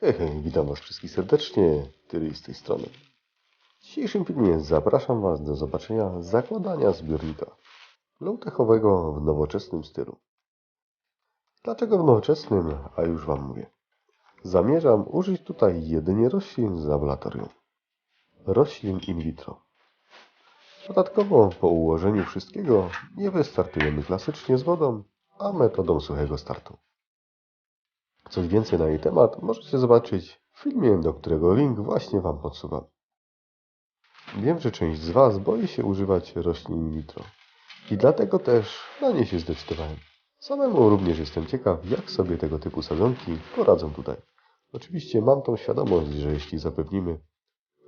Hej, hej, witam Was wszystkich serdecznie, Tyry z tej strony. W dzisiejszym filmie zapraszam Was do zobaczenia zakładania zbiornika low-techowego w nowoczesnym stylu. Dlaczego w nowoczesnym, a już Wam mówię. Zamierzam użyć tutaj jedynie roślin z laboratorium. Roślin in vitro. Dodatkowo po ułożeniu wszystkiego nie wystartujemy klasycznie z wodą, a metodą suchego startu. Coś więcej na jej temat możecie zobaczyć w filmie, do którego link właśnie Wam podsuwam. Wiem, że część z Was boi się używać roślin in vitro i dlatego też na nie się zdecydowałem. Samemu również jestem ciekaw, jak sobie tego typu sadzonki poradzą tutaj. Oczywiście mam tą świadomość, że jeśli zapewnimy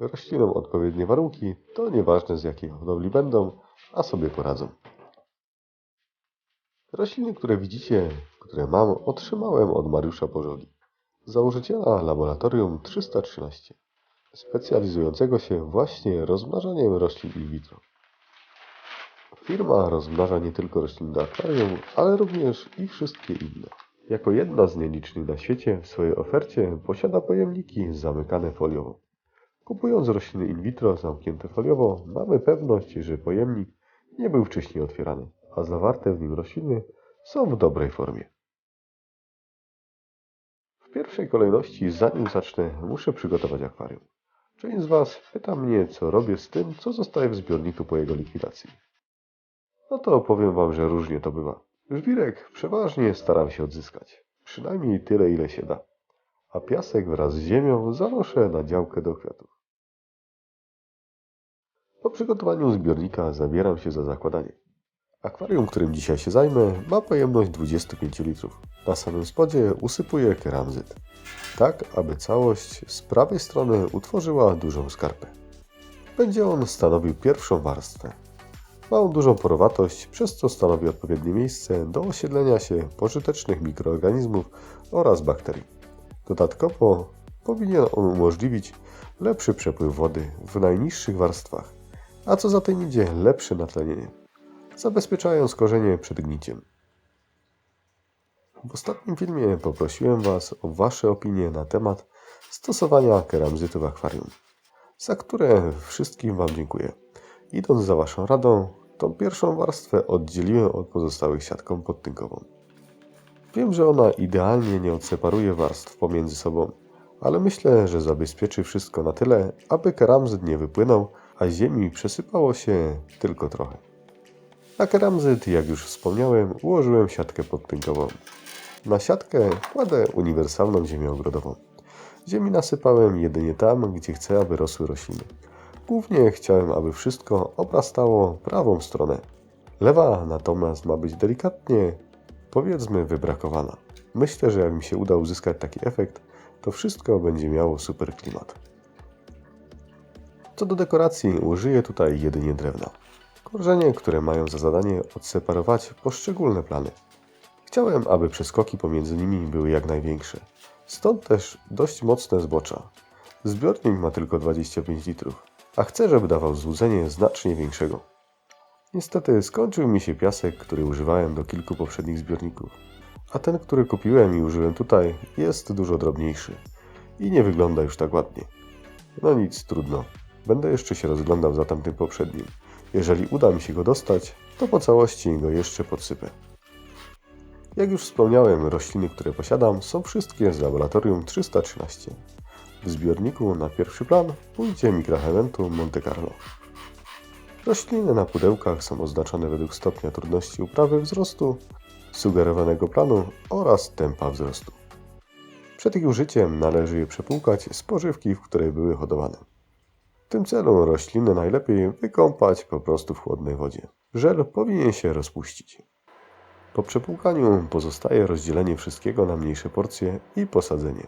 roślinom odpowiednie warunki, to nieważne z jakiej hodowli będą, a sobie poradzą. Rośliny, które widzicie, które mam, otrzymałem od Mariusza Pożoli, założyciela laboratorium 313, specjalizującego się właśnie rozmnażaniem roślin in vitro. Firma rozmnaża nie tylko rośliny do akwarium, ale również i wszystkie inne. Jako jedna z nielicznych na świecie w swojej ofercie posiada pojemniki zamykane foliowo. Kupując rośliny in vitro zamknięte foliowo, mamy pewność, że pojemnik nie był wcześniej otwierany, a zawarte w nim rośliny są w dobrej formie. W pierwszej kolejności, zanim zacznę, muszę przygotować akwarium. Część z Was pyta mnie, co robię z tym, co zostaje w zbiorniku po jego likwidacji. No to powiem Wam, że różnie to bywa. Żwirek przeważnie staram się odzyskać. Przynajmniej tyle, ile się da. A piasek wraz z ziemią zanoszę na działkę do kwiatów. Po przygotowaniu zbiornika zabieram się za zakładanie. Akwarium, którym dzisiaj się zajmę, ma pojemność 25 litrów. Na samym spodzie usypuję keramzyt, tak aby całość z prawej strony utworzyła dużą skarpę. Będzie on stanowił pierwszą warstwę. Ma on dużą porowatość, przez co stanowi odpowiednie miejsce do osiedlenia się pożytecznych mikroorganizmów oraz bakterii. Dodatkowo powinien on umożliwić lepszy przepływ wody w najniższych warstwach, a co za tym idzie lepsze natlenienie zabezpieczając korzenie przed gniciem. W ostatnim filmie poprosiłem Was o Wasze opinie na temat stosowania keramzytu w akwarium, za które wszystkim Wam dziękuję. Idąc za Waszą radą, tą pierwszą warstwę oddzieliłem od pozostałych siatką podtynkową. Wiem, że ona idealnie nie odseparuje warstw pomiędzy sobą, ale myślę, że zabezpieczy wszystko na tyle, aby keramzyt nie wypłynął, a ziemi przesypało się tylko trochę. Na keramzyt, jak już wspomniałem, ułożyłem siatkę podtynkową. Na siatkę kładę uniwersalną ziemię ogrodową. Ziemi nasypałem jedynie tam, gdzie chcę, aby rosły rośliny. Głównie chciałem, aby wszystko obrastało prawą stronę. Lewa natomiast ma być delikatnie, powiedzmy, wybrakowana. Myślę, że jak mi się uda uzyskać taki efekt, to wszystko będzie miało super klimat. Co do dekoracji, użyję tutaj jedynie drewna. Korzenie, które mają za zadanie odseparować poszczególne plany. Chciałem, aby przeskoki pomiędzy nimi były jak największe. Stąd też dość mocne zbocza. Zbiornik ma tylko 25 litrów, a chcę, żeby dawał złudzenie znacznie większego. Niestety skończył mi się piasek, który używałem do kilku poprzednich zbiorników, a ten, który kupiłem i użyłem tutaj, jest dużo drobniejszy i nie wygląda już tak ładnie. No nic, trudno. Będę jeszcze się rozglądał za tamtym poprzednim. Jeżeli uda mi się go dostać, to po całości go jeszcze podsypę. Jak już wspomniałem, rośliny, które posiadam, są wszystkie z laboratorium 313. W zbiorniku na pierwszy plan pójdzie mikroelementu Monte Carlo. Rośliny na pudełkach są oznaczone według stopnia trudności uprawy wzrostu, sugerowanego planu oraz tempa wzrostu. Przed ich użyciem należy je przepłukać z pożywki, w której były hodowane. Tym celu rośliny najlepiej wykąpać po prostu w chłodnej wodzie. Żel powinien się rozpuścić. Po przepłukaniu pozostaje rozdzielenie wszystkiego na mniejsze porcje i posadzenie.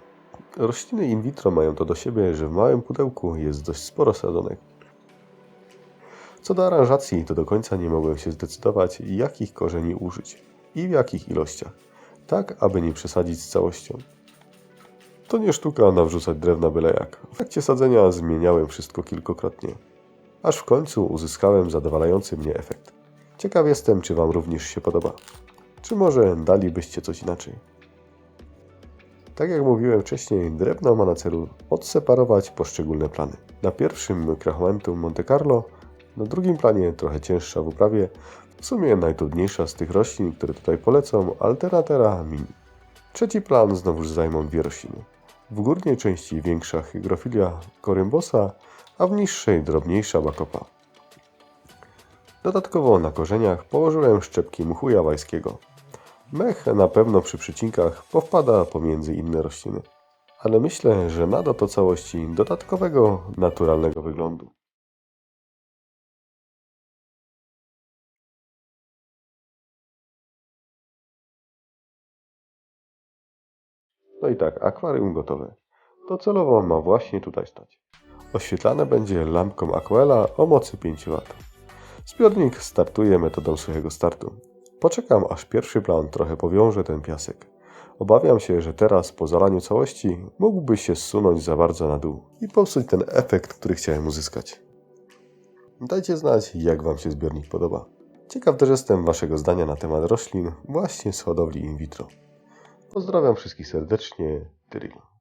Rośliny in vitro mają to do siebie, że w małym pudełku jest dość sporo sadzonek. Co do aranżacji, to do końca nie mogłem się zdecydować, jakich korzeni użyć i w jakich ilościach, tak aby nie przesadzić z całością. To nie sztuka nawrzucać drewna byle jak. W trakcie sadzenia zmieniałem wszystko kilkokrotnie, aż w końcu uzyskałem zadowalający mnie efekt. Ciekaw jestem, czy Wam również się podoba. Czy może dalibyście coś inaczej? Tak jak mówiłem wcześniej, drewno ma na celu odseparować poszczególne plany. Na pierwszym Krachmentum Monte Carlo, na drugim planie trochę cięższa w uprawie, w sumie najtrudniejsza z tych roślin, które tutaj polecą, Alternatera mini. Trzeci plan znowuż zajmą dwie rośliny. W górnej części większa hygrofilia korymbosa, a w niższej drobniejsza bakopa. Dodatkowo na korzeniach położyłem szczepki mchu jawajskiego. Mech na pewno przy przycinkach powpada pomiędzy inne rośliny, ale myślę, że nada to całości dodatkowego, naturalnego wyglądu. No i tak, akwarium gotowe. Docelowo ma właśnie tutaj stać. Oświetlane będzie lampką Aquela o mocy 5 W. Zbiornik startuje metodą suchego startu. Poczekam, aż pierwszy plan trochę powiąże ten piasek. Obawiam się, że teraz po zalaniu całości mógłby się zsunąć za bardzo na dół i popsuć ten efekt, który chciałem uzyskać. Dajcie znać, jak Wam się zbiornik podoba. Ciekaw też jestem Waszego zdania na temat roślin właśnie z hodowli in vitro. Pozdrawiam wszystkich serdecznie, Tyril.